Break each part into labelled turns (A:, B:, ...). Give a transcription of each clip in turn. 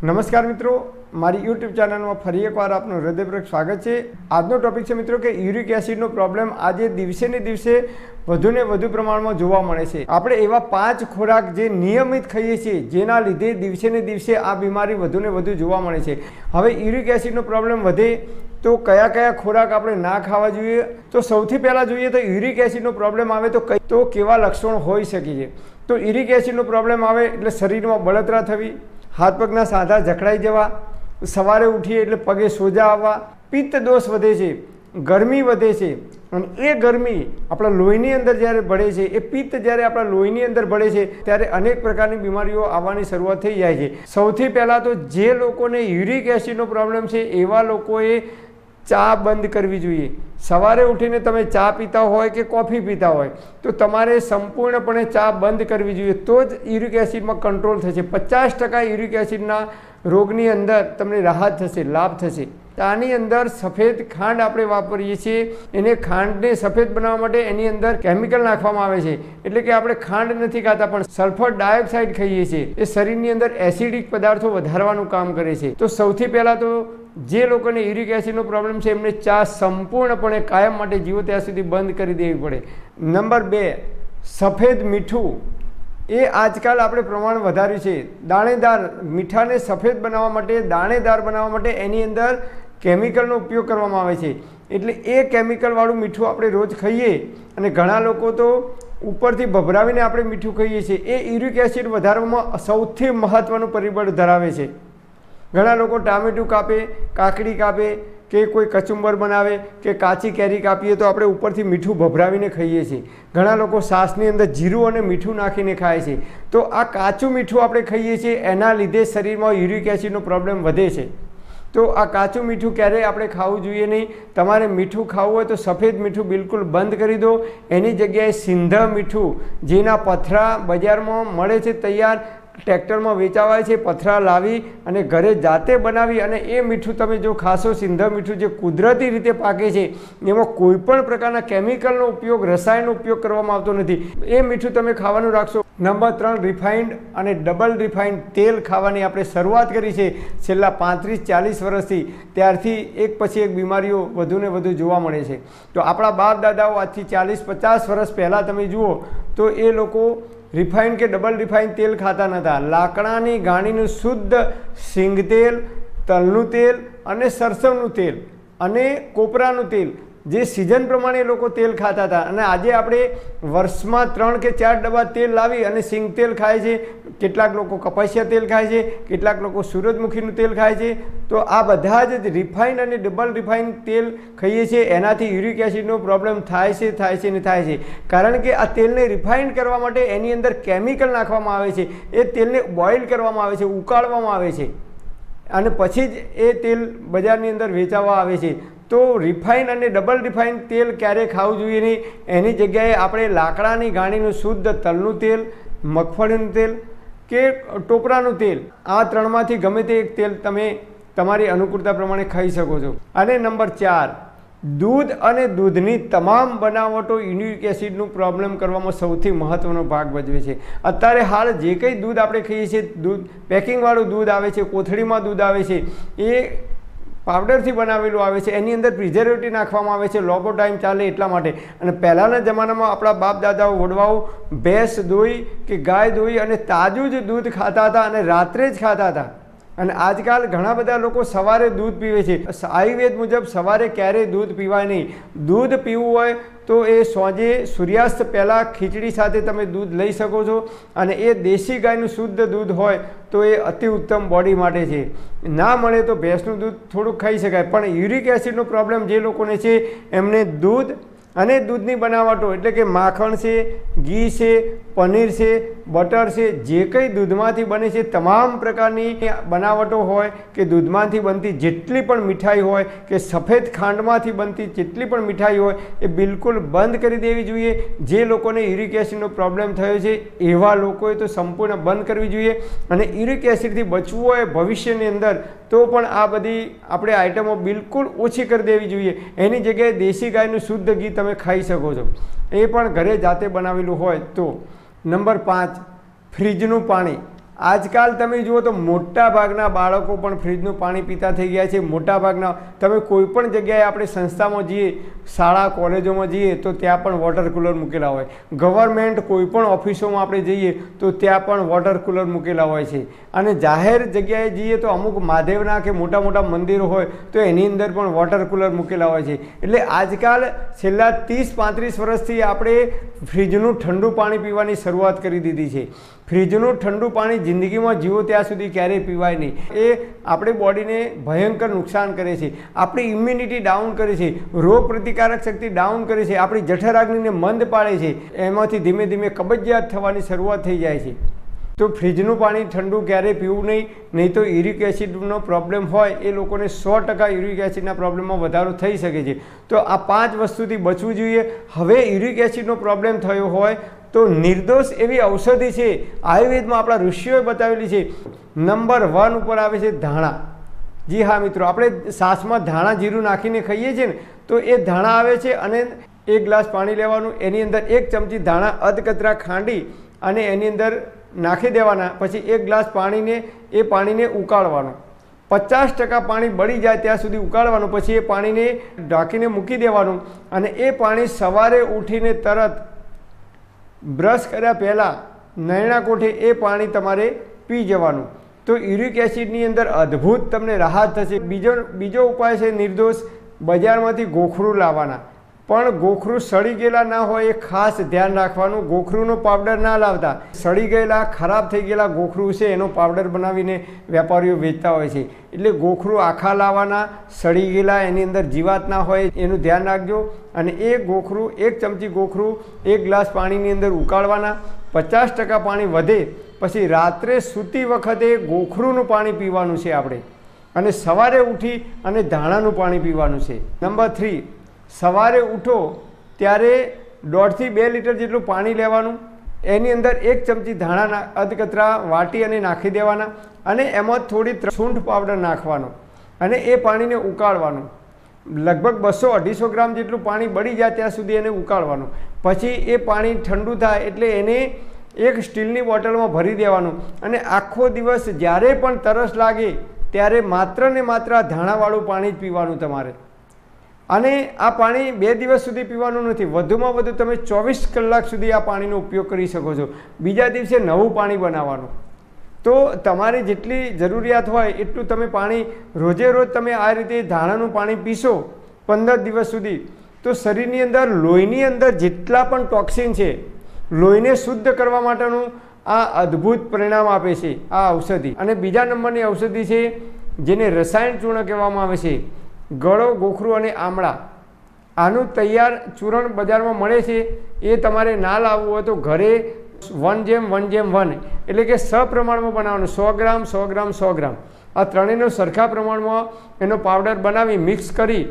A: નમસ્કાર મિત્રો, મારી યુટ્યુબ ચેનલમાં ફરી એકવાર આપનું હૃદયપૂર્વક સ્વાગત છે. આજનો ટોપિક છે મિત્રો કે યુરિક એસિડનો પ્રોબ્લેમ આજે દિવસે ને દિવસે વધુ ને વધુ પ્રમાણમાં જોવા મળે છે. આપણે એવા પાંચ ખોરાક જે નિયમિત ખાઈએ છીએ, જેના લીધે દિવસે ને દિવસે આ બીમારી વધુ ને વધુ જોવા મળે છે. હવે યુરિક એસિડનો પ્રોબ્લેમ વધે તો કયા કયા ખોરાક આપણે ના ખાવા જોઈએ? તો સૌથી પહેલાં જોઈએ તો યુરિક એસિડનો પ્રોબ્લેમ આવે તો કઈ, તો કેવા લક્ષણો હોઈ શકે છે? તો યુરિક એસિડનો પ્રોબ્લેમ આવે એટલે શરીરમાં બળતરા થવી હાથ પગના સાંધા જકડાઈ જવા, સવારે ઉઠીએ એટલે પગે સોજા આવવા. પિત્ત દોષ વધે છે, ગરમી વધે છે, અને એ ગરમી આપણા લોહીની અંદર જ્યારે ભળે છે, એ પિત્ત જ્યારે આપણા લોહીની અંદર ભળે છે, ત્યારે અનેક પ્રકારની બીમારીઓ આવવાની શરૂઆત થઈ જાય છે. સૌથી પહેલાં તો જે લોકોને યુરિક એસિડનો પ્રોબ્લેમ છે, એવા લોકોએ ચા બંધ કરવી જોઈએ. સવારે ઉઠીને તમે ચા પીતા હોય કે કોફી પીતા હોય, તો તમારે સંપૂર્ણપણે ચા બંધ કરવી જોઈએ. તો જ યુરિક એસિડમાં કંટ્રોલ થશે. પચાસ ટકા યુરિક એસિડના રોગની અંદર તમને રાહત થશે, લાભ થશે. આની અંદર સફેદ ખાંડ આપણે વાપરીએ છીએ. એને ખાંડને સફેદ બનાવવા માટે એની અંદર કેમિકલ નાખવામાં આવે છે. એટલે કે આપણે ખાંડ નથી ખાતા, પણ સલ્ફર ડાયોક્સાઇડ ખાઈએ છીએ. એ શરીરની અંદર એસિડિક પદાર્થો વધારવાનું કામ કરે છે. તો સૌથી પહેલાં તો જે લોકોને યુરિક એસિડનો પ્રોબ્લેમ છે, એમને ચા સંપૂર્ણપણે કાયમ માટે જીવો ત્યાં સુધી બંધ કરી દેવી પડે. નંબર બે, સફેદ મીઠું. એ આજકાલ આપણે પ્રમાણ વધાર્યું છે. દાણેદાર મીઠાને સફેદ બનાવવા માટે, દાણેદાર બનાવવા માટે એની અંદર કેમિકલનો ઉપયોગ કરવામાં આવે છે. એટલે એ કેમિકલવાળું મીઠું આપણે રોજ ખાઈએ અને ઘણા લોકો તો ઉપરથી ભભરાવીને આપણે મીઠું ખાઈએ છીએ. એ યુરિક એસિડ વધારવામાં સૌથી મહત્ત્વનું પરિબળ ધરાવે છે. ઘણા લોકો ટામેટું કાપે, કાકડી કાપે, કે કોઈ કચુંબર બનાવે, કે કાચી કેરી કાપીએ તો આપણે ઉપરથી મીઠું ભભરાવીને ખાઈએ છીએ. ઘણા લોકો સાસની અંદર જીરું અને મીઠું નાખીને ખાય છે. તો આ કાચું મીઠું આપણે ખાઈએ છીએ, એના લીધે શરીરમાં યુરિક એસિડનો પ્રોબ્લેમ વધે છે. તો આ કાચું મીઠું ક્યારેય આપણે ખાવું જોઈએ નહીં. તમારે મીઠું ખાવું હોય તો સફેદ મીઠું બિલકુલ બંધ કરી દો. એની જગ્યાએ સિંધ મીઠું, જેના પથરા બજારમાં મળે છે તૈયાર ટ્રેક્ટરમાં વેચાવાય છે, પથરા લાવી અને ઘરે જાતે બનાવી અને એ મીઠું તમે જો ખાશો, સિંધા મીઠું જે કુદરતી રીતે પાકે છે, એમાં કોઈ પણ પ્રકારના કેમિકલનો ઉપયોગ, રસાયણનો ઉપયોગ કરવામાં આવતો નથી. એ મીઠું તમે ખાવાનું રાખશો. નંબર ત્રણ, રિફાઇન્ડ અને ડબલ રિફાઇન્ડ તેલ ખાવાની આપણે શરૂઆત કરી છે, છેલ્લા પાંત્રીસ, ચાલીસ વર્ષથી. ત્યારથી એક પછી એક બીમારીઓ વધુ ને વધુ જોવા મળે છે. તો આપણા બાપ દાદાઓ આજથી ચાલીસ, પચાસ વર્ષ પહેલાં તમે જુઓ, તો એ લોકો રિફાઇન કે ડબલ રિફાઇન તેલ ખાતા નહોતા લાકડાની ગાણીનું શુદ્ધ સિંગ તેલ તલનું તેલ અને સરસવનું તેલ અને કોપરાનું તેલ જે સિઝન પ્રમાણે લોકો તેલ ખાતા હતા. અને આજે આપણે વર્ષમાં ત્રણ કે ચાર ડબ્બા તેલ લાવી અને સિંગ તેલ ખાય છે. કેટલાક લોકો કપાસિયા તેલ ખાય છે. કેટલાક લોકો સૂરજમુખીનું તેલ ખાય છે. તો આ બધા જ રિફાઇન અને ડબલ રિફાઇન તેલ ખાઈએ છીએ. એનાથી યુરિક એસિડનો પ્રોબ્લેમ થાય છે થાય છે ને થાય છે. કારણ કે આ તેલને રિફાઇન કરવા માટે એની અંદર કેમિકલ નાખવામાં આવે છે. એ તેલને બોઇલ કરવામાં આવે છે, ઉકાળવામાં આવે છે. અને પછી જ એ તેલ બજારની અંદર વેચાવા આવે છે. તો રિફાઇન અને ડબલ રિફાઇન તેલ ક્યારેય ખાવું જોઈએ નહીં? એની જગ્યાએ આપણે લાકડાની ગાણીનું શુદ્ધ તલનું તેલ, મગફળીનું તેલ કે ટોપરાનું તેલ, આ ત્રણમાંથી ગમે તે એક તેલ તમે તમારી અનુકૂળતા પ્રમાણે ખાઈ શકો છો. અને નંબર ચાર, દૂધ અને દૂધની તમામ બનાવટો યુનિક એસિડનું પ્રોબ્લેમ કરવામાં સૌથી મહત્ત્વનો ભાગ ભજવે છે. અત્યારે હાલ જે કંઈ દૂધ આપણે ખાઈએ છીએ, દૂધ પેકિંગવાળું દૂધ આવે છે, કોથળીમાં દૂધ આવે છે, એ પાવડરથી બનાવેલું આવે છે, એની અંદર પ્રિઝર્વેટિવ નાખવામાં આવે છે, લોંગો ટાઈમ ચાલે એટલા માટે. અને પહેલાંના જમાનામાં આપણા બાપ દાદાઓ, વડવાઓ ભેંસ દોઈ કે ગાય દોઈ અને તાજું જ દૂધ ખાતા હતા અને રાત્રે જ ખાતા હતા. અને આજકાલ ઘણા બધા લોકો સવારે દૂધ પીવે છે. આયુર્વેદ મુજબ સવારે ક્યારેય દૂધ પીવાય નહીં. દૂધ પીવું હોય તો એ સોજે સૂર્યાસ્ત પહેલાં ખીચડી સાથે તમે દૂધ લઈ શકો છો અને એ દેશી ગાયનું શુદ્ધ દૂધ હોય તો એ અતિ ઉત્તમ બોડી માટે છે. ના મળે તો ભેંસનું દૂધ થોડુંક ખાઈ શકાય, પણ યુરિક એસિડનો પ્રોબ્લેમ જે લોકોને છે, એમને દૂધ અને દૂધની બનાવટો એટલે કે માખણ છે, ઘી છે પનીર છે, બટર છે, જે કંઈ દૂધમાંથી બને છે, તમામ પ્રકારની બનાવટો હોય કે દૂધમાંથી બનતી જેટલી પણ મીઠાઈ હોય કે સફેદ ખાંડમાંથી બનતી જેટલી પણ મીઠાઈ હોય, એ બિલકુલ બંધ કરી દેવી જોઈએ. જે લોકોને યુરિક એસિડનો પ્રોબ્લેમ થયો છે, એવા લોકોએ તો સંપૂર્ણ બંધ કરવી જોઈએ. અને યુરિક એસિડથી બચવું હોય ભવિષ્યની અંદર, તો પણ આ બધી આપણે આઈટમો બિલકુલ ઓછી કરી દેવી જોઈએ. એની જગ્યાએ દેશી ગાયનું શુદ્ધ ઘી તમે ખાઈ શકો છો. એ પણ ઘરે જાતે બનાવેલું હોય તો. નંબર પાંચ ફ્રીજનું પાણી. આજકાલ તમે જુઓ તો મોટા ભાગના બાળકો પણ ફ્રીજનું પાણી પીતા થઈ ગયા છે. મોટા ભાગના તમે કોઈ પણ જગ્યાએ આપણે સંસ્થામાં જઈએ, શાળા, કોલેજોમાં જઈએ, તો ત્યાં પણ વોટર કુલર મૂકેલા હોય. ગવર્મેન્ટ કોઈ પણ ઓફિસોમાં આપણે જઈએ, તો ત્યાં પણ વોટર કુલર મૂકેલા હોય છે. અને જાહેર જગ્યાએ જઈએ તો અમુક મહાદેવના કે મોટા મોટા મંદિરો હોય, તો એની અંદર પણ વોટર કુલર મૂકેલા હોય છે. એટલે આજકાલ છેલ્લા ત્રીસ પાંત્રીસ વર્ષથી આપણે ફ્રીજનું ઠંડુ પાણી પીવાની શરૂઆત કરી દીધી છે. ફ્રીજનું ઠંડુ પાણી જિંદગીમાં જીવો ત્યાં સુધી ક્યારેય પીવાય નહીં. એ આપણી બોડીને ભયંકર નુકસાન કરે છે. આપણી ઇમ્યુનિટી ડાઉન કરે છે. રોગ પ્રતિકારક શક્તિ ડાઉન કરે છે. આપણી જઠરાગ્નિને મંદ પાડે છે. એમાંથી ધીમે ધીમે કબજિયાત થવાની શરૂઆત થઈ જાય છે. તો ફ્રીજનું પાણી ઠંડુ ક્યારેય પીવું નહીં નહીં તો યુરિક એસિડનો પ્રોબ્લેમ હોય એ લોકોને સો ટકા યુરિક એસિડના પ્રોબ્લેમમાં વધારો થઈ શકે છે. તો આ પાંચ વસ્તુથી બચવું જોઈએ. હવે યુરિક એસિડનો પ્રોબ્લેમ થયો હોય તો નિર્દોષ એવી ઔષધિ છે, આયુર્વેદમાં આપણા ઋષિઓએ બતાવેલી છે. નંબર વન ઉપર આવે છે ધાણા. જી હા મિત્રો, આપણે સાસમાં ધાણા જીરું નાખીને ખાઈએ છીએ ને, તો એ ધાણા આવે છે અને એક ગ્લાસ પાણી લેવાનું, એની અંદર એક ચમચી ધાણા અધકચરા ખાંડી અને એની અંદર નાખી દેવાના, પછી એક ગ્લાસ પાણીને, એ પાણીને ઉકાળવાનું. પચાસ ટકા પાણી બળી જાય ત્યાં સુધી ઉકાળવાનું, પછી એ પાણીને ઢાંકીને મૂકી દેવાનું અને એ પાણી સવારે ઉઠીને તરત બ્રશ કર્યા પહેલાં નયણા કોઠે એ પાણી તમારે પી જવાનું. તો યુરિક એસિડની અંદર અદ્ભુત તમને રાહત થશે. બીજો બીજો ઉપાય છે નિર્દોષ બજારમાંથી ગોખરું લાવવાના. પણ ગોખરું સડી ગયેલા ના હોય એ ખાસ ધ્યાન રાખવાનું. ગોખરુંનો પાવડર ના લાવતા. સડી ગયેલા, ખરાબ થઈ ગયેલા ગોખરું છે એનો પાવડર બનાવીને વેપારીઓ વેચતા હોય છે. એટલે ગોખરું આખા લાવવાના સડી ગયેલા, એની અંદર જીવાત ના હોય એનું ધ્યાન રાખજો. અને એ ગોખરું, એક ચમચી ગોખરું, એક ગ્લાસ પાણીની અંદર ઉકાળવાના. પચાસ ટકા પાણી વધે, પછી રાત્રે સૂતી વખતે ગોખરુંનું પાણી પીવાનું છે આપણે. અને સવારે ઉઠી અને ધાણાનું પાણી પીવાનું છે. નંબર થ્રી સવારે ઉઠો ત્યારે દોઢથી બે લીટર જેટલું પાણી લેવાનું, એની અંદર એક ચમચી ધાણા અધકચરા વાટી અને નાખી દેવાના અને એમાં થોડી સૂંઠ પાવડર નાખવાનો અને એ પાણીને ઉકાળવાનું. લગભગ બસો અઢીસો ગ્રામ જેટલું પાણી બળી જાય ત્યાં સુધી એને ઉકાળવાનું. પછી એ પાણી ઠંડુ થાય એટલે એને એક સ્ટીલની બોટલમાં ભરી દેવાનું અને આખો દિવસ જ્યારે પણ તરસ લાગે ત્યારે માત્ર ને માત્ર ધાણાવાળું પાણી જ પીવાનું તમારે. અને આ પાણી બે દિવસ સુધી પીવાનું નથી. વધુમાં વધુ તમે ચોવીસ કલાક સુધી આ પાણીનો ઉપયોગ કરી શકો છો. બીજા દિવસે નવું પાણી બનાવવાનું. તો તમારી જેટલી જરૂરિયાત હોય એટલું તમે પાણી રોજે રોજ તમે આ રીતે ધાણાનું પાણી પીશો પંદર દિવસ સુધી, તો શરીરની અંદર, લોહીની અંદર જેટલા પણ ટોક્સિન છે, લોહીને શુદ્ધ કરવા માટેનું આ અદ્ભુત પરિણામ આપે છે આ ઔષધિ. અને બીજા નંબરની ઔષધિ છે, જેને રસાયણ ચૂર્ણ કહેવામાં આવે છે. ગળો, ગોખરું અને આમળા. આનું તૈયાર ચૂરણ બજારમાં મળે છે, એ તમારે ના લાવવું હોય તો ઘરે વન જેમ વન જેમ, વન, એટલે કે સપ્રમાણમાં બનાવવાનું, સો ગ્રામ સો ગ્રામ સો ગ્રામ. આ ત્રણેયનો સરખા પ્રમાણમાં એનો પાવડર બનાવી મિક્સ કરી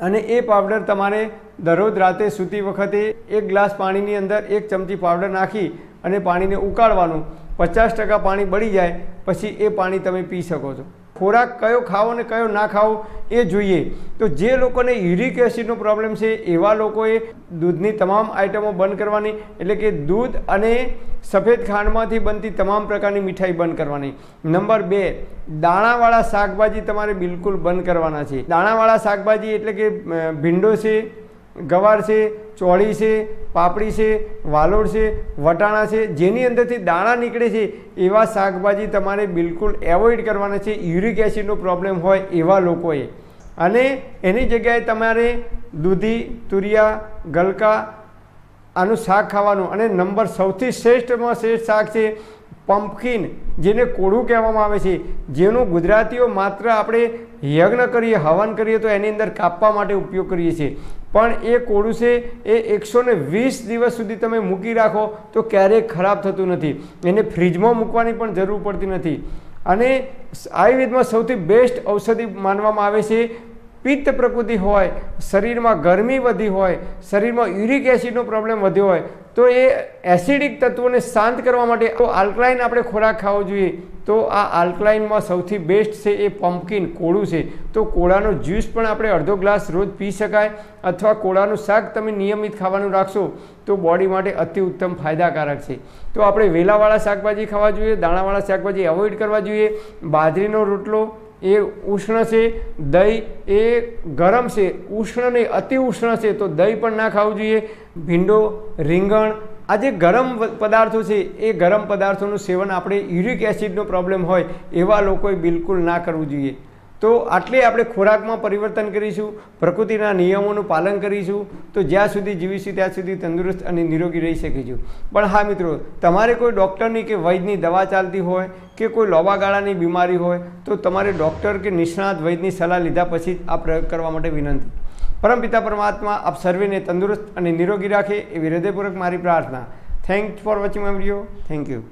A: અને એ પાવડર તમારે દરરોજ રાતે સૂતી વખતે એક ગ્લાસ પાણીની અંદર એક ચમચી પાવડર નાખી અને પાણીને ઉકાળવાનું. પચાસ ટકા પાણી બળી જાય, પછી એ પાણી તમે પી શકો છો. ખોરાક કયો ખાવો ને કયો ના ખાવો એ જોઈએ. તો જે લોકોને યુરિક એસિડનો પ્રોબ્લેમ છે, એવા લોકોએ દૂધની તમામ આઇટમો બંધ કરવાની, એટલે કે દૂધ અને સફેદ ખાંડમાંથી બનતી તમામ પ્રકારની મીઠાઈ બંધ કરવાની. નંબર બે, દાણાવાળા શાકભાજી તમારે બિલકુલ બંધ કરવાના છે. દાણાવાળા શાકભાજી એટલે કે ભીંડો છે ગવાર છે, ચોળી છે, પાપડી છે, વાલોડ છે, વટાણા છે, જેની અંદરથી દાણા નીકળે છે, એવા શાકભાજી તમારે બિલકુલ એવોઇડ કરવાના છે. યુરિક એસિડનો પ્રોબ્લેમ હોય એવા લોકોએ. અને એની જગ્યાએ તમારે દૂધી, તુરિયા, ગલકા આનું શાક ખાવાનું. અને નંબર સૌથી શ્રેષ્ઠમાં શ્રેષ્ઠ શાક છે પમ્પકિન જેને કોળું કહેવામાં આવે છે. જેનું ગુજરાતીઓ માત્ર આપણે યજ્ઞ કરીએ, હવન કરીએ તો એની અંદર કાપવા માટે ઉપયોગ કરીએ છીએ. પણ એ કોળું છે, એ એકસો વીસ દિવસ સુધી તમે મૂકી રાખો તો ક્યારેય ખરાબ થતું નથી. એને ફ્રીજમાં મૂકવાની પણ જરૂર પડતી નથી. અને આયુર્વેદમાં સૌથી બેસ્ટ ઔષધિ માનવામાં આવે છે, પિત્ત પ્રકૃતિ હોય, શરીરમાં ગરમી વધી હોય, શરીરમાં યુરિક એસિડનો પ્રોબ્લેમ વધ્યો હોય તો એ એસિડિક તત્વોને શાંત કરવા માટે તો આલ્કલાઇન આપણે ખોરાક ખાવો જોઈએ. તો આ આલ્કલાઇનમાં સૌથી બેસ્ટ છે એ પમ્પકિન કોળું છે. તો કોળાનો જ્યુસ પણ આપણે અડધો ગ્લાસ રોજ પી શકાય અથવા કોળાનું શાક તમે નિયમિત ખાવાનું રાખશો તો બોડી માટે અતિ ઉત્તમ ફાયદાકારક છે. તો આપણે વેલાવાળા શાકભાજી ખાવા જોઈએ, દાણાવાળા શાકભાજી એવોઇડ કરવા જોઈએ, બાજરીનો રોટલો એ ઉષ્ણ છે, દહીં એ ગરમ છે, ઉષ્ણ નહીં, અતિ ઉષ્ણ છે, તો દહીં પણ ના ખાવું જોઈએ. ભીંડો, રીંગણ, આ જે ગરમ પદાર્થો છે, એ ગરમ પદાર્થોનું સેવન આપણે યુરિક એસિડનો પ્રોબ્લેમ હોય, એવા લોકોએ બિલકુલ ના કરવું જોઈએ. તો આટલે આપણે ખોરાકમાં પરિવર્તન કરીશું, પ્રકૃતિના નિયમોનું પાલન કરીશું, તો જ્યાં સુધી જીવીશું ત્યાં સુધી તંદુરસ્ત અને નિરોગી રહી શકીશું. પણ હા મિત્રો, તમારે કોઈ ડૉક્ટરની કે વૈદ્યની દવા ચાલતી હોય કે કોઈ લોબાગાળાની બીમારી હોય, તો તમારે ડૉક્ટર કે નિષ્ણાત વૈદ્યની સલાહ લીધા પછી આ પ્રયોગ કરવા માટે વિનંતી. પરમપિતા પરમાત્મા, આપ સર્વેને તંદુરસ્ત અને નિરોગી રાખે એવી હૃદયપૂર્વક મારી પ્રાર્થના. Thank for watching my thank you